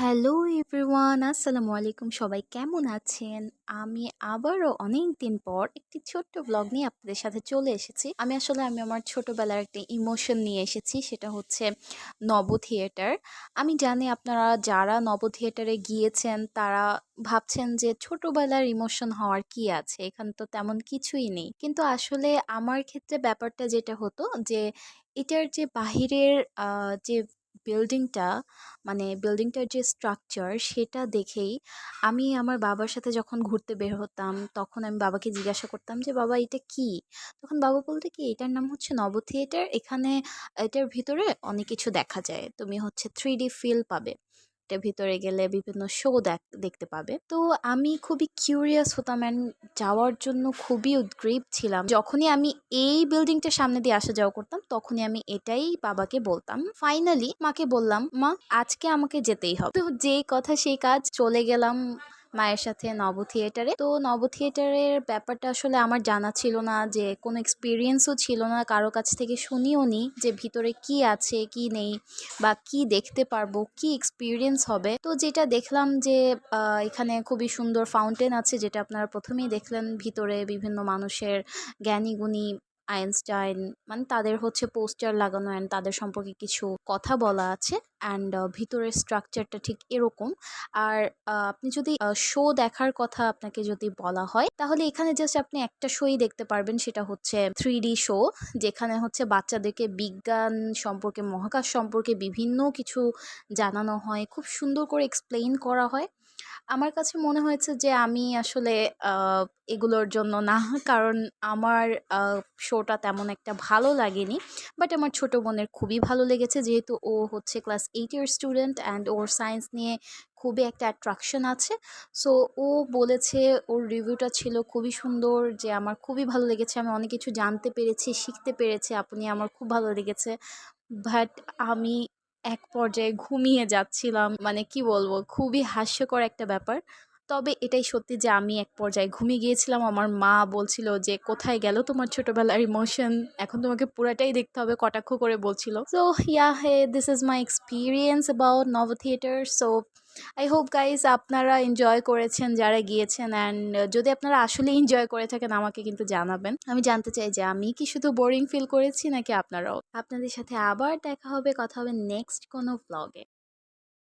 Hello everyone, আসসালামু আলাইকুম। সবাই কেমন আছেন? আমি আবারও অনেক দিন পর একটি ছোট্ট ব্লগ নিয়ে আপনাদের সাথে চলে এসেছি। আমি আসলে, আমি আমার ছোটবেলার একটা ইমোশন নিয়ে এসেছি, সেটা হচ্ছে নব থিয়েটার আমি জানি আপনারা যারা নব থিয়েটারে গিয়েছেন, তারা ভাবছেন যে ছোটবেলার ইমোশন হওয়ার কি আছে? এখানে তো তেমন কিছুই নেই। কিন্তু আসলে আমার ক্ষেত্রে ব্যাপারটা যেটা হতো যে, এটার যে বাহিরের যে বিল্ডিংটা মানে বিল্ডিংটার যে স্ট্রাকচার সেটা দেখেই আমি আমার বাবার সাথে যখন ঘুরতে বের হতাম, তখন আমি বাবাকে জিজ্ঞাসা করতাম যে, বাবা, এটা কি? তখন বাবা বলতে কি, এটার নাম হচ্ছে নব থিয়েটার এখানে এটার ভিতরে অনেক কিছু দেখা যায়। তুমি হচ্ছে থ্রি ডি ফিল পাবে। ভিতরে গেলে বিভিন্ন শো দেখতে পাবে। তো আমি খুবই কিউরিয়াস হতাম অ্যান্ড যাওয়ার জন্য খুবই উদ্গ্রীব ছিলাম। যখনই আমি এই বিল্ডিংটার সামনে দিয়ে আসা যাওয়া করতাম, তখনই আমি এটাই বাবাকে বলতাম। ফাইনালি মাকে বললাম, মা, আজকে আমাকে যেতেই হবে। তো যেই কথা সেই কাজ চলে গেলাম। মায়ের সাথে নব থিয়েটারে। তো নব থিয়েটারের ব্যাপারটা আসলে আমার জানা ছিল না যে, কোনো এক্সপিরিয়েন্সও ছিল না, কারও কাছ থেকে শুনিও নি যে, ভিতরে কি আছে, কি নেই, বা কি দেখতে পারব, কি এক্সপিরিয়েন্স হবে। তো যেটা দেখলাম যে এখানে খুবই সুন্দর ফাউন্টেন আছে, যেটা আপনারা প্রথমেই দেখলেন, ভিতরে বিভিন্ন মানুষের জ্ঞানী গুণী আইনস্টাইন মানে তাদের হচ্ছে পোস্টার লাগানো অ্যান্ড তাদের সম্পর্কে কিছু কথা বলা আছে অ্যান্ড ভিতরের স্ট্রাকচারটা ঠিক এরকম। আর আপনি যদি শো দেখার কথা আপনাকে যদি বলা হয়, তাহলে এখানে জাস্ট আপনি একটা শোই দেখতে পারবেন, সেটা হচ্ছে থ্রি ডি শো যেখানে হচ্ছে বাচ্চাদেরকে বিজ্ঞান সম্পর্কে, মহাকাশ সম্পর্কে বিভিন্ন কিছু জানানো হয়, খুব সুন্দর করে এক্সপ্লেইন করা হয়। আমার কাছে মনে হয়েছে যে আমি আসলে এগুলোর জন্য না, কারণ আমার শোটা তেমন একটা ভালো লাগেনি। বাট আমার ছোট বোনের খুবই ভালো লেগেছে। যেহেতু ও হচ্ছে ক্লাস এইটের স্টুডেন্ট অ্যান্ড ওর সায়েন্স নিয়ে খুবই একটা অ্যাট্রাকশন আছে। সো ও বলেছে ওর রিভিউটা ছিল খুবই সুন্দর যে আমার খুবই ভালো লেগেছে। আমি অনেক কিছু জানতে পেরেছি, শিখতে পেরেছি। আপনি আমার খুব ভালো লেগেছে। বাট আমি এক পর্যায়ে ঘুমিয়ে যাচ্ছিলাম। মানে কি বলব? খুবই হাস্যকর একটা ব্যাপার। তবে এটাই সত্যি যে আমি এক পর্যায়ে ঘুমিয়ে গিয়েছিলাম। আমার মা বলছিল যে, কোথায় গেল তোমার ছোটবেলার ইমোশন এখন তোমাকে পুরাটাই দেখতে হবে, কটাক্ষ করে বলছিল। So yeah hey this is my experience about nav theatre so I hope guys আপনারা এনজয় করেছেন, যারা গিয়েছেন অ্যান্ড যদি আপনারা আসলে এনজয় করে থাকেন, আমাকে কিন্তু জানাবেন। আমি জানতে চাই যে, আমি কি শুধু বোরিং ফিল করেছি, নাকি আপনারাও? আপনাদের সাথে আবার দেখা হবে, কথা হবে নেক্সট কোনো ভ্লগে